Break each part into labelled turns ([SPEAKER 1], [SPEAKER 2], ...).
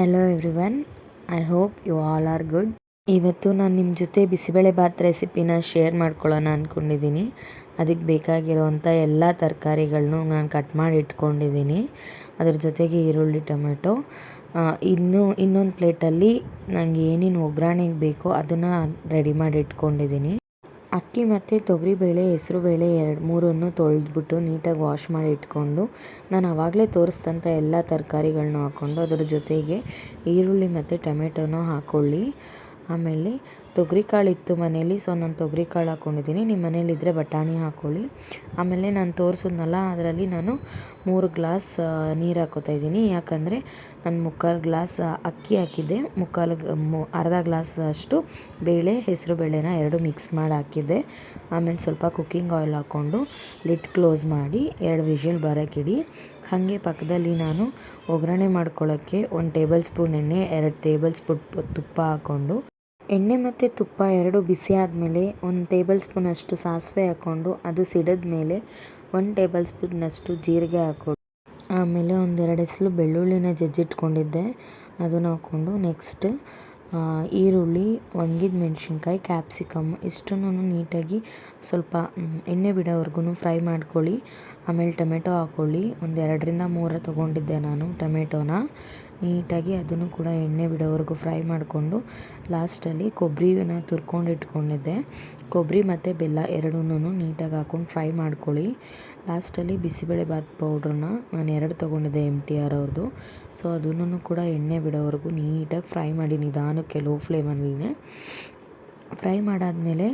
[SPEAKER 1] Hello everyone I hope you all are good ಇವತ್ತು ನಾನು ನಿಮ್ಮ ಜೊತೆ ಬಿಸಿಬೇಳೆಭಾತ್ ರೆಸಿಪಿನ ಶೇರ್ ಮಾಡ್ಕೊಳ್ಳೋಣ ಅಂದ್ಕೊಂಡಿದ್ದೀನಿ ಅದಕ್ಕೆ ಬೇಕಾಗಿರೋವಂಥ ಎಲ್ಲ ತರಕಾರಿಗಳನ್ನು ನಾನು ಕಟ್ ಮಾಡಿ ಇಟ್ಕೊಂಡಿದ್ದೀನಿ ಅದ್ರ ಜೊತೆಗೆ ಈರುಳ್ಳಿ, ಟೊಮೆಟೊ. ಇನ್ನು, ಇನ್ನೊಂದು ಪ್ಲೇಟಲ್ಲಿ ನನಗೆ ಏನೇನು ಒಗ್ಗರಣೆಗೆ ಬೇಕೋ ಅದನ್ನು ರೆಡಿ ಮಾಡಿ ಇಟ್ಕೊಂಡಿದ್ದೀನಿ ಅಕ್ಕಿ ಮತ್ತು ತೊಗರಿಬೇಳೆ ಹೆಸರುಬೇಳೆ ಎರಡು ಮೂರನ್ನು ತೊಳೆದ್ಬಿಟ್ಟು ನೀಟಾಗಿ ವಾಶ್ ಮಾಡಿ ಇಟ್ಕೊಂಡು ನಾನು ಆವಾಗಲೇ ತೋರಿಸಿದಂಥ ಎಲ್ಲ ತರಕಾರಿಗಳ್ನ ಹಾಕ್ಕೊಂಡು ಅದರ ಜೊತೆಗೆ ಈರುಳ್ಳಿ ಮತ್ತು ಟೊಮೆಟೊನೂ ಹಾಕ್ಕೊಳ್ಳಿ ಆಮೇಲೆ ತೊಗರಿ ಕಾಳು ಇತ್ತು ಮನೇಲಿ ಸೊ ನಾನು ತೊಗರಿ ಕಾಳು ಹಾಕ್ಕೊಂಡಿದ್ದೀನಿ ನಿಮ್ಮ ಮನೇಲಿದ್ದರೆ ಬಟಾಣಿ ಹಾಕ್ಕೊಳ್ಳಿ ಆಮೇಲೆ ನಾನು ತೋರಿಸಿದ್ನಲ್ಲ, ಅದರಲ್ಲಿ ನಾನು ಮೂರು ಗ್ಲಾಸ್ ನೀರು ಹಾಕೋತಾ ಇದ್ದೀನಿ. ಯಾಕಂದರೆ ನಾನು ಮುಕ್ಕಾಲು ಗ್ಲಾಸ್ ಅಕ್ಕಿ ಹಾಕಿದ್ದೆ. ಮುಕ್ಕಾಲು ಅರ್ಧ ಗ್ಲಾಸ್ ಅಷ್ಟು ಬೇಳೆ, ಹೆಸರು ಬೇಳೆನ ಎರಡು ಮಿಕ್ಸ್ ಮಾಡಿ ಹಾಕಿದ್ದೆ. ಆಮೇಲೆ ಸ್ವಲ್ಪ ಕುಕ್ಕಿಂಗ್ ಆಯಿಲ್ ಹಾಕ್ಕೊಂಡು ಲಿಡ್ ಕ್ಲೋಸ್ ಮಾಡಿ ಎರಡು ವಿಷಲ್ ಬರೋಕ್ಕಿಡಿ ಹಾಗೆ ಪಕ್ಕದಲ್ಲಿ ನಾನು ಒಗ್ಗರಣೆ ಮಾಡ್ಕೊಳ್ಳೋಕ್ಕೆ ಒಂದು ಟೇಬಲ್ ಸ್ಪೂನ್ ಎಣ್ಣೆ, ಎರಡು ಟೇಬಲ್ ಸ್ಪೂನ್ ತುಪ್ಪ ಹಾಕ್ಕೊಂಡು ಎಣ್ಣೆ ಮತ್ತು ತುಪ್ಪ ಎರಡು ಬಿಸಿ ಆದಮೇಲೆ ಒಂದು ಟೇಬಲ್ ಸ್ಪೂನಷ್ಟು ಸಾಸಿವೆ ಹಾಕ್ಕೊಂಡು ಅದು ಸಿಡಿದ ಮೇಲೆ ಒಂದು ಟೇಬಲ್ ಸ್ಪೂನಷ್ಟು ಜೀರಿಗೆ ಹಾಕ್ಕೊಂಡು ಆಮೇಲೆ ಒಂದೆರಡು ಎಸಳು ಬೆಳ್ಳುಳ್ಳಿನ ಜಜ್ಜಿಟ್ಕೊಂಡಿದ್ದೆ. ಅದನ್ನು ಹಾಕ್ಕೊಂಡು ನೆಕ್ಸ್ಟ್ ಈರುಳ್ಳಿ, ಒಣಗಿದ ಮೆಣಸಿನ್ಕಾಯಿ, ಕ್ಯಾಪ್ಸಿಕಮ್ ಇಷ್ಟನ್ನು ನೀಟಾಗಿ ಸ್ವಲ್ಪ ಎಣ್ಣೆ ಬಿಡೋವರೆಗೂ ಫ್ರೈ ಮಾಡ್ಕೊಳ್ಳಿ. ಆಮೇಲೆ ಟೊಮೆಟೊ ಹಾಕ್ಕೊಳ್ಳಿ ಒಂದೆರಡರಿಂದ ಮೂರು ತೊಗೊಂಡಿದ್ದೆ ನಾನು ಟೊಮೆಟೊನ. ನೀಟಾಗಿ ಅದನ್ನು ಕೂಡ ಎಣ್ಣೆ ಬಿಡೋವರೆಗೂ ಫ್ರೈ ಮಾಡಿಕೊಂಡು ಲಾಸ್ಟಲ್ಲಿ ಕೊಬ್ಬರಿನ ತುರ್ಕೊಂಡು ಇಟ್ಕೊಂಡಿದ್ದೆ. ಕೊಬ್ಬರಿ ಮತ್ತು ಬೆಲ್ಲ ಎರಡೂ ನೀಟಾಗಿ ಹಾಕ್ಕೊಂಡು ಫ್ರೈ ಮಾಡ್ಕೊಳ್ಳಿ. ಲಾಸ್ಟಲ್ಲಿ ಬಿಸಿಬೇಳೆಬಾತ್ ಪೌಡ್ರನ್ನ ನಾನು ಎರಡು ತೊಗೊಂಡಿದ್ದೆ ಎಂ ಟಿ ಆರ್ ಅವ್ರದ್ದು. ಸೊ ಅದನ್ನು ಕೂಡ ಎಣ್ಣೆ ಬಿಡೋವರೆಗೂ ನೀಟಾಗಿ ಫ್ರೈ ಮಾಡಿ ನಿಧಾನಕ್ಕೆ ಲೋ ಫ್ಲೇಮಲ್ಲಿನೇ ಫ್ರೈ ಮಾಡಾದಮೇಲೆ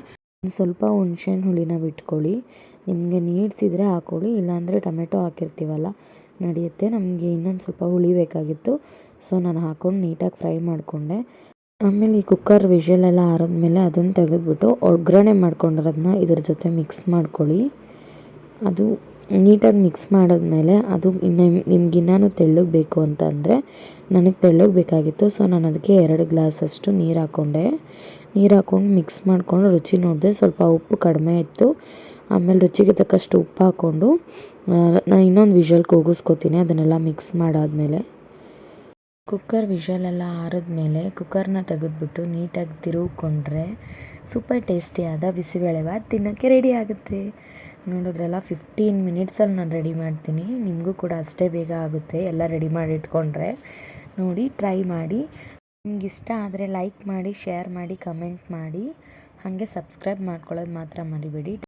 [SPEAKER 1] ಸ್ವಲ್ಪ ಹುಣ್ಸೆಹಣ್ಣು ಹುಳಿನ ಬಿಟ್ಕೊಳ್ಳಿ. ನಿಮಗೆ ನೀಡ್ಸಿದ್ರೆ ಹಾಕ್ಕೊಳ್ಳಿ, ಇಲ್ಲಾಂದರೆ ಟೊಮೆಟೊ ಹಾಕಿರ್ತೀವಲ್ಲ ನಡೆಯುತ್ತೆ. ನಮಗೆ ಇನ್ನೊಂದು ಸ್ವಲ್ಪ ಉಳಿಬೇಕಾಗಿತ್ತು ಸೊ, ನಾನು ಹಾಕ್ಕೊಂಡು ನೀಟಾಗಿ ಫ್ರೈ ಮಾಡಿಕೊಂಡೆ. ಆಮೇಲೆ ಈ ಕುಕ್ಕರ್ ವಿಷಲೆಲ್ಲ ಆರಿದ್ಮೇಲೆ ಅದನ್ನು ತೆಗೆದುಬಿಟ್ಟು ಒಗ್ಗರಣೆ ಮಾಡ್ಕೊಂಡಿರೋದನ್ನ ಇದ್ರ ಜೊತೆ ಮಿಕ್ಸ್ ಮಾಡ್ಕೊಳ್ಳಿ. ಅದು ನೀಟಾಗಿ ಮಿಕ್ಸ್ ಮಾಡಿದ್ಮೇಲೆ ಅದು ಇನ್ನು ನಿಮ್ಗೆ ಇನ್ನೂ ತೆಳ್ಳಗೆ ಬೇಕು ಅಂತಂದರೆ ನನಗೆ ತೆಳ್ಳಗೆ ಬೇಕಾಗಿತ್ತು. ಸೊ ನಾನು ಅದಕ್ಕೆ ಎರಡು ಗ್ಲಾಸಷ್ಟು ನೀರು ಹಾಕ್ಕೊಂಡೆ ನೀರು ಹಾಕ್ಕೊಂಡು ಮಿಕ್ಸ್ ಮಾಡಿಕೊಂಡು ರುಚಿ ನೋಡಿದೆ ಸ್ವಲ್ಪ ಉಪ್ಪು ಕಡಿಮೆ ಇತ್ತು. ಆಮೇಲೆ ರುಚಿಗೆ ತಕ್ಕಷ್ಟು ಉಪ್ಪು ಹಾಕ್ಕೊಂಡು ನಾನು ಇನ್ನೊಂದು ವಿಷಲ್ ಕೂಗಿಸ್ಕೊತೀನಿ ಅದನ್ನೆಲ್ಲ ಮಿಕ್ಸ್ ಮಾಡಾದಮೇಲೆ. ಕುಕ್ಕರ್ ವಿಷಲೆಲ್ಲ ಆರಿದ್ಮೇಲೆ ಕುಕ್ಕರ್ನ ತೆಗೆದುಬಿಟ್ಟು ನೀಟಾಗಿ ತಿರುಗಿಕೊಂಡ್ರೆ ಸೂಪರ್ ಟೇಸ್ಟಿಯಾದ ಬಿಸಿಬೇಳೆಭಾತ್ ತಿನ್ನೋಕ್ಕೆ ರೆಡಿ ಆಗುತ್ತೆ. ನೋಡಿದ್ರಲ್ಲ ಫಿಫ್ಟೀನ್ ಮಿನಿಟ್ಸಲ್ಲಿ ನಾನು ರೆಡಿ ಮಾಡ್ತೀನಿ. ನಿಮಗೂ ಕೂಡ ಅಷ್ಟೇ ಬೇಗ ಆಗುತ್ತೆ. ಎಲ್ಲ ರೆಡಿ ಮಾಡಿ ಇಟ್ಕೊಂಡ್ರೆ. ನೋಡಿ ಟ್ರೈ ಮಾಡಿ. ನಿಮ್ಗೆ ಇಷ್ಟ ಆದರೆ ಲೈಕ್ ಮಾಡಿ ಶೇರ್ ಮಾಡಿ ಕಮೆಂಟ್ ಮಾಡಿ. ಹಾಗೆ ಸಬ್ಸ್ಕ್ರೈಬ್ ಮಾಡ್ಕೊಳ್ಳೋದು ಮಾತ್ರ ಮರಿಬೇಡಿ.